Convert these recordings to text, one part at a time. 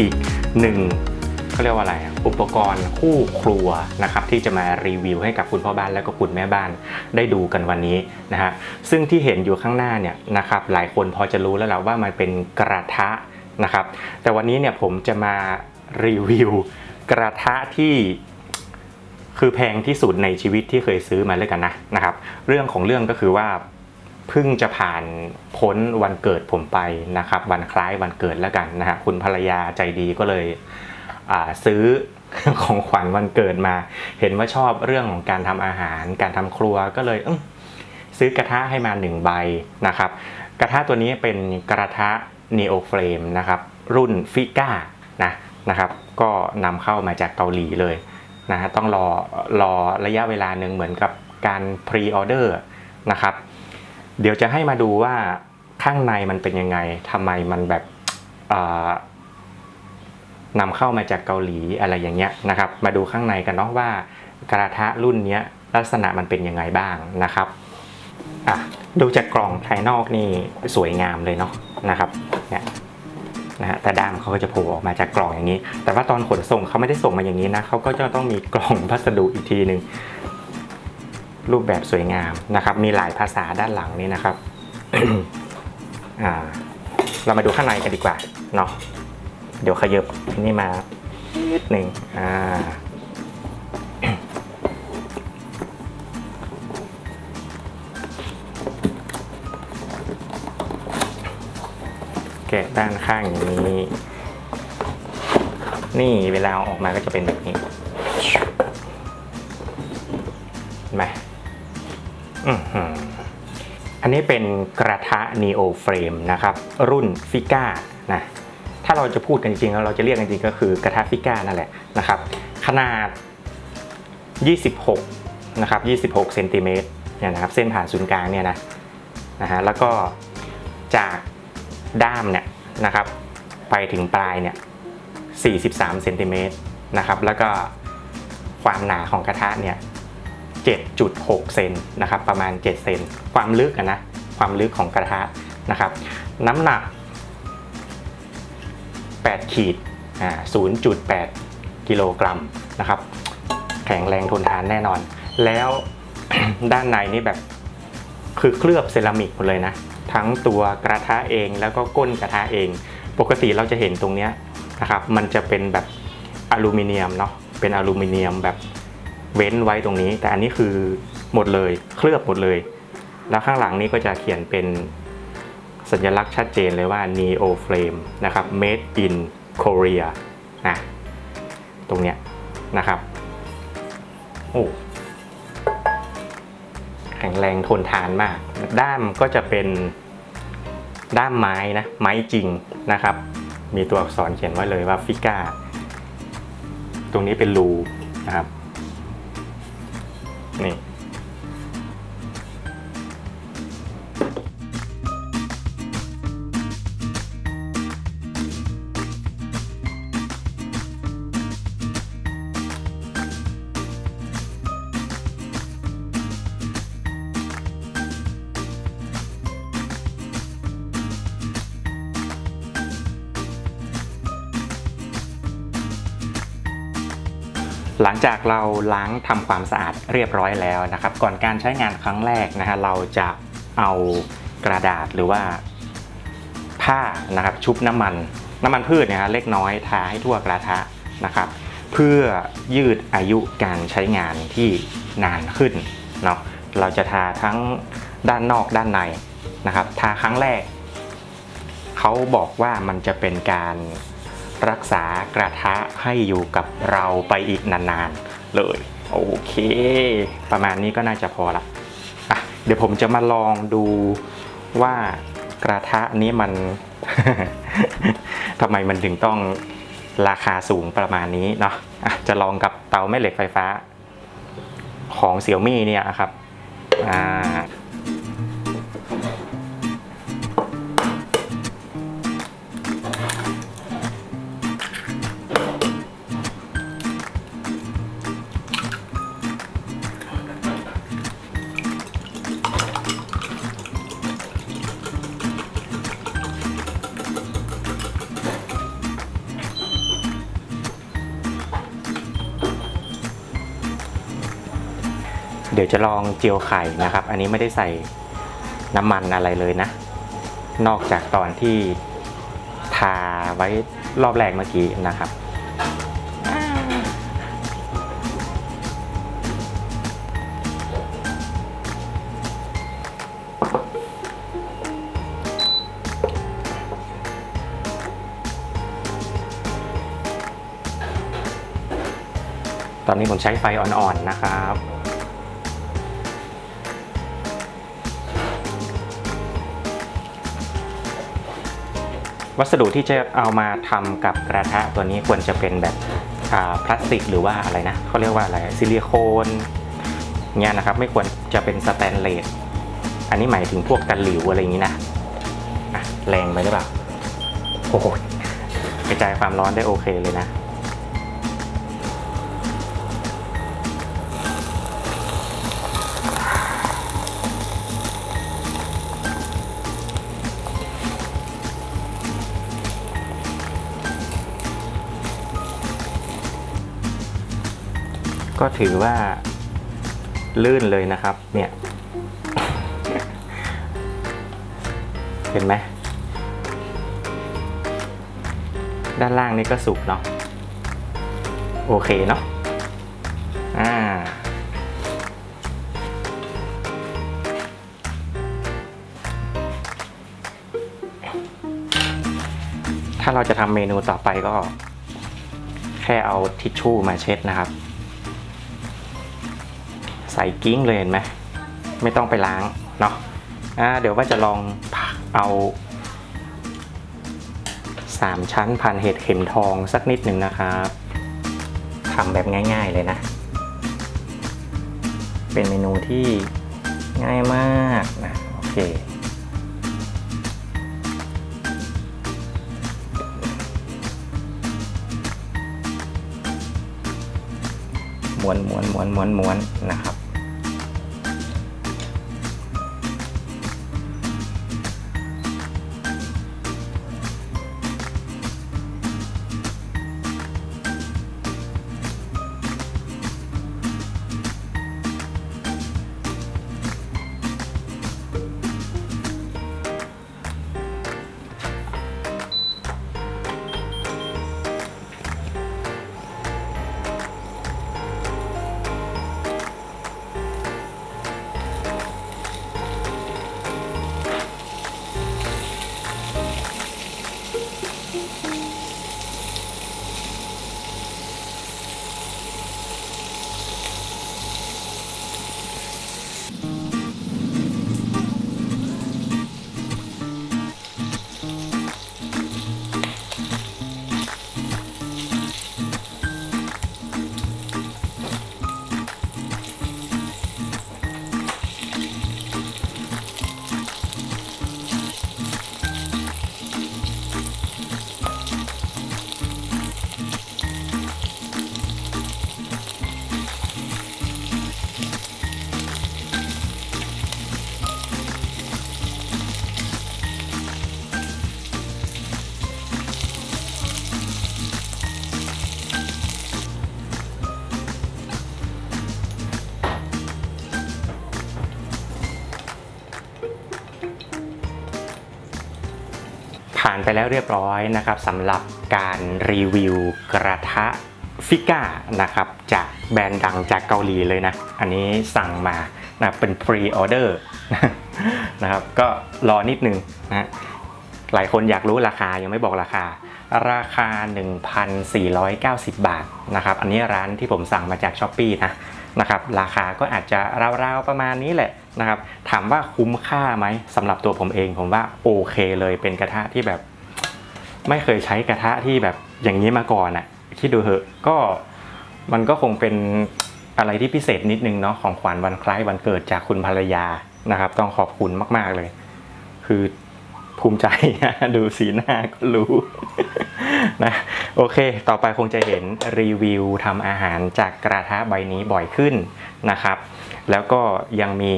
อีกหนึ่งเขาเรียกว่าอะไรอะอุปกรณ์คู่ครัวนะครับที่จะมารีวิวให้กับคุณพ่อบ้านและก็คุณแม่บ้านได้ดูกันวันนี้นะฮะซึ่งที่เห็นอยู่ข้างหน้าเนี่ยนะครับหลายคนพอจะรู้แล้วแหละว่ามันเป็นกระทะนะครับ แต่วันนี้เนี่ยผมจะมารีวิวกระทะที่คือแพงที่สุดในชีวิตที่เคยซื้อมาเลยกันนะนะครับ เรื่องของเรื่องก็คือว่า เพิ่งจะผ่านพ้นวันเกิดผมไปนะครับ วันคล้ายวันเกิดแล้วกันนะฮะคุณภรรยาใจดีก็เลยซื้อของขวัญวันเกิดมา เห็นว่าชอบเรื่องของการทำอาหาร การทำครัวก็เลยซื้อกระทะให้มาหนึ่งใบนะครับ กระทะตัวนี้เป็นกระทะ Neo Flame นะครับ รุ่นฟิก้านะนะครับ ก็นำเข้ามาจากเกาหลีเลยนะฮะต้องรอรอระยะเวลาหนึ่งเหมือนกับการพรีออเดอร์นะครับ เดี๋ยวจะให้มาดูว่าข้างในมันเป็นยังไงทำไมมันแบบนำเข้ามาจากเกาหลีอะไรอย่างเงี้ยนะครับ มาดูข้างในกันเนาะว่ากระทะรุ่นเนี้ยลักษณะมันเป็นยังไงบ้างนะครับอะดูจากกล่องภายนอกนี่สวยงามเลยเนาะนะครับเนี่ยนะฮะแต่ด้ามเขาก็จะโผล่ออกมาจากกล่องอย่างนี้ แต่ว่าตอนขนส่งเขาไม่ได้ส่งมาอย่างนี้นะเขาก็จะต้องมีกล่องพัสดุอีกทีหนึ่ง รูปแบบสวยงามนะครับ มีหลายภาษาด้านหลังนี้นะครับเรามาดูข้างในกันดีกว่าเนาะเดี๋ยวขยับนี่มานิดหนึ่งอ่าแกะด้านข้างอย่างนี้ นี่เวลาออกมาก็จะเป็นแบบนี้เห็นไหม อันนี้เป็นกระทะ Neo Frame นะครับ รุ่นฟิก้านะถ้าเราจะพูดกันจริงๆแล้วเราจะเรียกกันจริงๆก็คือกระทะฟิก้านั่นแหละนะครับ ขนาด 26 นะครับ 26เซนติเมตรเนี่ยนะครับเส้นผ่านศูนย์กลางเนี่ยนะนะฮะแล้วก็จากด้ามเนี่ยนะครับไปถึงปลายเนี่ย 43เซนติเมตรนะครับแล้วก็ความหนาของกระทะเนี่ย 7.6 เซนนะครับประมาณ 7 เซนความลึกนะความลึกของกระทะนะครับ น้ำหนัก 8 ขีดอ่า0.8 กิโลกรัมนะครับ แข็งแรงทนทานแน่นอน แล้วด้านในนี่แบบคือเคลือบเซรามิกหมดเลยนะ ทั้งตัวกระทะเองแล้วก็ก้นกระทะเอง ปกติเราจะเห็นตรงเนี้ยนะครับ มันจะเป็นแบบอลูมิเนียมเนาะเป็นอลูมิเนียมแบบ เว้นไว้ตรงนี้ แต่อันนี้คือหมดเลยเคลือบหมดเลย แล้วข้างหลังนี้ก็จะเขียนเป็นสัญลักษณ์ชัดเจนเลยว่า Neo Flame นะครับ Made in Korea นะตรงเนี้ยนะครับโอ้แข็งแรงทนทานมาก ด้ามก็จะเป็นด้ามไม้นะ ไม้จริงนะครับ มีตัวอักษรเขียนไว้เลยว่าฟิก้า ตรงนี้เป็นรูนะครับ นี่ หลังจากเราล้างทำความสะอาดเรียบร้อยแล้วนะครับ ก่อนการใช้งานครั้งแรกนะฮะเราจะเอากระดาษหรือว่าผ้านะครับชุบน้ำมัน น้ำมันพืชนี่ยฮะเล็กน้อยทาให้ทั่วกระทะนะครับ เพื่อยืดอายุการใช้งานที่นานขึ้นเนาะเราจะทาทั้งด้านนอกด้านในนะครับ ทาครั้งแรกเขาบอกว่ามันจะเป็นการ รักษากระทะให้อยู่กับเราไปอีกนานๆเลย โอเค ประมาณนี้ก็น่าจะพอละอะเดี๋ยวผมจะมาลองดูว่ากระทะนี้มันทำไมมันถึงต้องราคาสูงประมาณนี้เนาะะจะลองกับเตาแม่เหล็กไฟฟ้าของเสี่ยวมี่เนี่ยครับอ่า เดี๋ยวจะลองเจียวไข่นะครับ อันนี้ไม่ได้ใส่น้ำมันอะไรเลยนะ นอกจากตอนที่ทาไว้รอบแรกเมื่อกี้นะครับ ตอนนี้ผมใช้ไฟอ่อนๆนะครับ วัสดุที่จะเอามาทำกับกระทะตัวนี้ควรจะเป็นแบบพลาสติกหรือว่าอะไรนะเขาเรียกว่าอะไรซิลิโคนเนี่ยนะครับไม่ควรจะเป็นสแตนเลสอันนี้หมายถึงพวกตะหลิวอะไรอย่างนี้นะะแรงไปหรือเปล่าโอ้โหกระจายความร้อนได้โอเคเลยนะ ก็ถือว่าลื่นเลยนะครับ เนี่ย เห็นไหม ด้านล่างนี่ก็สุกเนาะ โอเคเนาะ อ่าถ้าเราจะทำเมนูต่อไปก็ แค่เอาทิชชู่มาเช็ดนะครับ ใส่กิ้งเลยเห็นไหมไม่ต้องไปล้างเนาะอ่าเดี๋ยวว่าจะลองเอาสามชั้นพันเห็ดเข็มทองสักนิดหนึ่งนะครับทำแบบง่าย ๆเลยนะ เป็นเมนูที่ง่ายมากนะโอเคม้วนม้วนม้วนม้วนม้วนนะครับานไปแล้วเรียบร้อยนะครับสำหรับการรีวิวกระทะฟิก้านะครับจากแบรนด์ดังจากเกาหลีเลยนะ อันนี้สั่งมานะเป็นพรีออเดอร์นะครับก็รอนิดนึงนะหลายคนอยากรู้ราคายังไม่บอกราคา ราคา 1,490 บาทนะครับอันนี้ร้านที่ผมสั่งมาจากช้อปปีนะ นะครับราคาก็อาจจะราวๆประมาณนี้แหละนะครับถามว่าคุ้มค่าไหมสำหรับตัวผมเองผมว่าโอเคเลยเป็นกระทะที่แบบ ไม่เคยใช้กระทะที่แบบอย่างนี้มาก่อนอะ่ะคิดดูเถอะก็มันก็คงเป็นอะไรที่พิเศษนิดนึงเนาะของขวัญวันคล้ายวันเกิดจากคุณภรรยานะครับ ต้องขอบคุณมาก ๆเลย คือ ภูมิใจดูสีหน้าก็รู้นะโอเค ต่อไปคงจะเห็นรีวิวทำอาหารจากกระทะใบนี้บ่อยขึ้นนะครับ แล้วก็ยังมี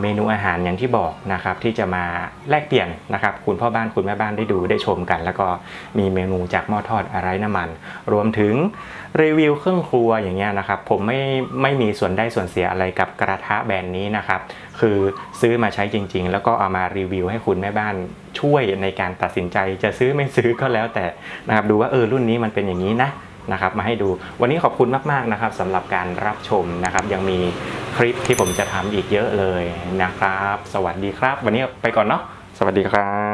เมนูอาหารอย่างที่บอกนะครับที่จะมาแลกเปลี่ยนนะครับคุณพ่อบ้านคุณแม่บ้านได้ดูได้ชมกัน แล้วก็มีเมนูจากหม้อทอดไร้น้ำมัน รวมถึงรีวิวเครื่องครัวอย่างเงี้ยนะครับผมไม่ไม่มีส่วนได้ส่วนเสียอะไรกับกระทะแบรนด์นี้นะครับคือซื้อมาใช้จริง ๆ แล้วก็เอามารีวิวให้คุณแม่บ้านช่วยในการตัดสินใจจะซื้อไม่ซื้อก็แล้วแต่นะครับดูว่าเออรุ่นนี้มันเป็นอย่างนี้นะนะครับมาให้ดูวันนี้ขอบคุณมากๆนะครับสำหรับการรับชมนะครับยังมี คลิปที่ผมจะทำอีกเยอะเลยนะครับ สวัสดีครับ วันนี้ไปก่อนเนาะสวัสดีครับ